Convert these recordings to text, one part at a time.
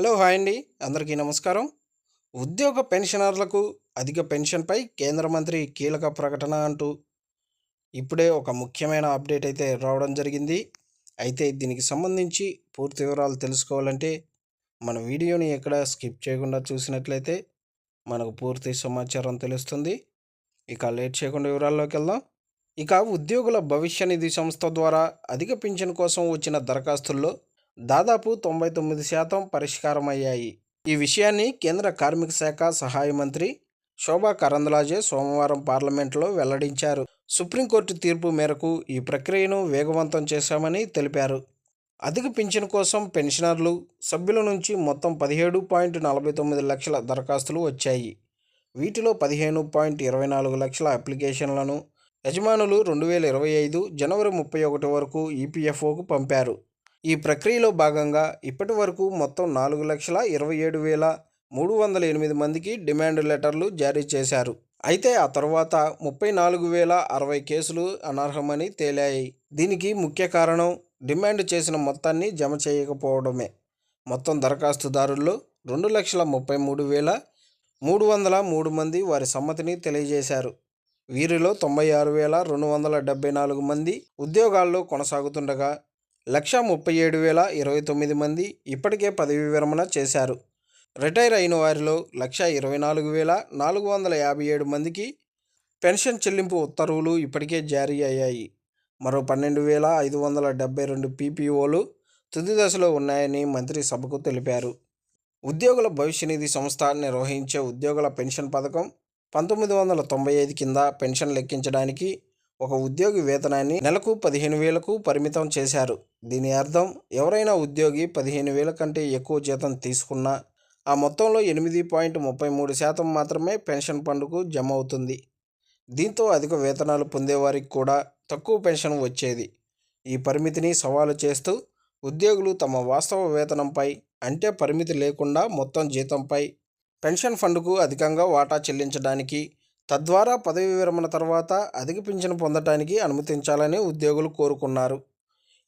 Hello hi అండి. అందరికీ నమస్కారం. ఉద్యోగ పెన్షనర్లకు అధిక పెన్షన్పై కేంద్ర మంత్రి కీలక ప్రకటన అంటూ ఇప్పుడే ఒక ముఖ్యమైన అప్డేట్ అయితే రావడం జరిగింది. అయితే దీనికి సంబంధించి పూర్తి వివరాలు తెలుసుకోవాలంటే మన వీడియోని ఎక్కడ స్కిప్ చేయకుండా చూసినట్లయితే మనకు పూర్తి సమాచారం తెలుస్తుంది. ఇక లేట్ చేయకుండా వివరాల్లోకి వెళ్దాం. ఇక ఉద్యోగుల భవిష్య నిధి సంస్థ ద్వారా అధిక పింఛన్ కోసం వచ్చిన దరఖాస్తుల్లో దాదాపు తొంభై తొమ్మిది శాతం పరిష్కారమయ్యాయి. ఈ విషయాన్ని కేంద్ర కార్మిక శాఖ సహాయ మంత్రి శోభా కరంద్లాజే సోమవారం పార్లమెంట్లో వెల్లడించారు. సుప్రీంకోర్టు తీర్పు మేరకు ఈ ప్రక్రియను వేగవంతం చేశామని తెలిపారు. అధిక పింఛన్ కోసం పెన్షనర్లు సభ్యుల నుంచి మొత్తం పదిహేడు పాయింట్ నలభై తొమ్మిది లక్షల దరఖాస్తులు వచ్చాయి. వీటిలో పదిహేను పాయింట్ ఇరవై నాలుగు లక్షల అప్లికేషన్లను యజమానులు రెండు వేల ఇరవై ఐదు జనవరి ముప్పై ఒకటి వరకు ఈపీఎఫ్ఓకు పంపారు. ఈ ప్రక్రియలో భాగంగా ఇప్పటి వరకు మొత్తం నాలుగు లక్షల ఇరవై ఏడు వేల మూడు వందల ఎనిమిది మందికి డిమాండ్ లెటర్లు జారీ చేశారు. అయితే ఆ తర్వాత ముప్పై నాలుగు వేల అరవై కేసులు అనర్హమని తేలాయి. దీనికి ముఖ్య కారణం డిమాండ్ చేసిన మొత్తాన్ని జమ చేయకపోవడమే. మొత్తం దరఖాస్తుదారుల్లో రెండు లక్షల ముప్పై మూడు వేల మూడు వందల మూడు మంది వారి సమ్మతిని తెలియజేశారు. వీరిలో తొంభై ఆరు వేల రెండు వందల డెబ్బై నాలుగు మంది ఉద్యోగాల్లో కొనసాగుతుండగా లక్ష ముప్పై ఏడు వేల ఇరవై తొమ్మిది మంది ఇప్పటికే పదవి విరమణ చేశారు. రిటైర్ అయిన వారిలో లక్ష ఇరవై నాలుగు వేల నాలుగు వందల యాభై ఏడు మందికి పెన్షన్ చెల్లింపు ఉత్తర్వులు ఇప్పటికే జారీ అయ్యాయి. మరో పన్నెండు వేల ఐదు వందల డెబ్బై రెండు పీపీఓలు తుది దశలో ఉన్నాయని మంత్రి సభకు తెలిపారు. ఉద్యోగుల భవిష్య నిధి సంస్థ నిర్వహించే ఉద్యోగుల పెన్షన్ పథకం పంతొమ్మిది వందల తొంభై ఐదు కింద పెన్షన్ లెక్కించడానికి ఒక ఉద్యోగి వేతనాన్ని నెలకు పదిహేను వేలకు పరిమితం చేశారు. దీని అర్థం ఎవరైనా ఉద్యోగి పదిహేను వేల కంటే ఎక్కువ జీతం తీసుకున్నా ఆ మొత్తంలో ఎనిమిది పాయింట్ ముప్పై మూడు శాతం మాత్రమే పెన్షన్ ఫండ్కు జమ అవుతుంది. దీంతో అధిక వేతనాలు పొందేవారికి కూడా తక్కువ పెన్షన్ వచ్చేది. ఈ పరిమితిని సవాలు చేస్తూ ఉద్యోగులు తమ వాస్తవ వేతనంపై అంటే పరిమితి లేకుండా మొత్తం జీతంపై పెన్షన్ ఫండ్కు అధికంగా వాటా చెల్లించడానికి తద్వారా పదవి విరమణ తర్వాత అధిక పింఛను పొందటానికి అనుమతించాలని ఉద్యోగులు కోరుకున్నారు.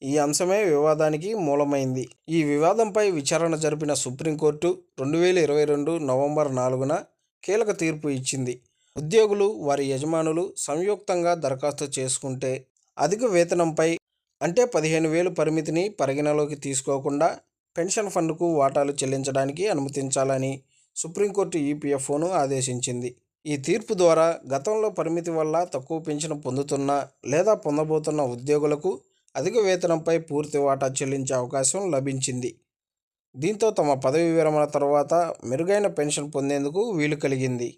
ఈ అంశమే వివాదానికి మూలమైంది. ఈ వివాదంపై విచారణ జరిపిన సుప్రీంకోర్టు రెండు వేల ఇరవై రెండు నవంబర్ నాలుగున కీలక తీర్పు ఇచ్చింది. ఉద్యోగులు వారి యజమానులు సంయుక్తంగా దరఖాస్తు చేసుకుంటే అధిక వేతనంపై అంటే పదిహేను వేలు పరిమితిని పరిగణలోకి తీసుకోకుండా పెన్షన్ ఫండ్కు వాటాలు చెల్లించడానికి అనుమతించాలని సుప్రీంకోర్టు ఈపీఎఫ్ఓను ఆదేశించింది. ఈ తీర్పు ద్వారా గతంలో పరిమితి వల్ల తక్కువ పెన్షన్ పొందుతున్న లేదా పొందబోతున్న ఉద్యోగులకు అధిక వేతనంపై పూర్తి వాటా చెల్లించే అవకాశం లభించింది. దీంతో తమ పదవి విరమణ తర్వాత మెరుగైన పెన్షన్ పొందేందుకు వీలు కలిగింది.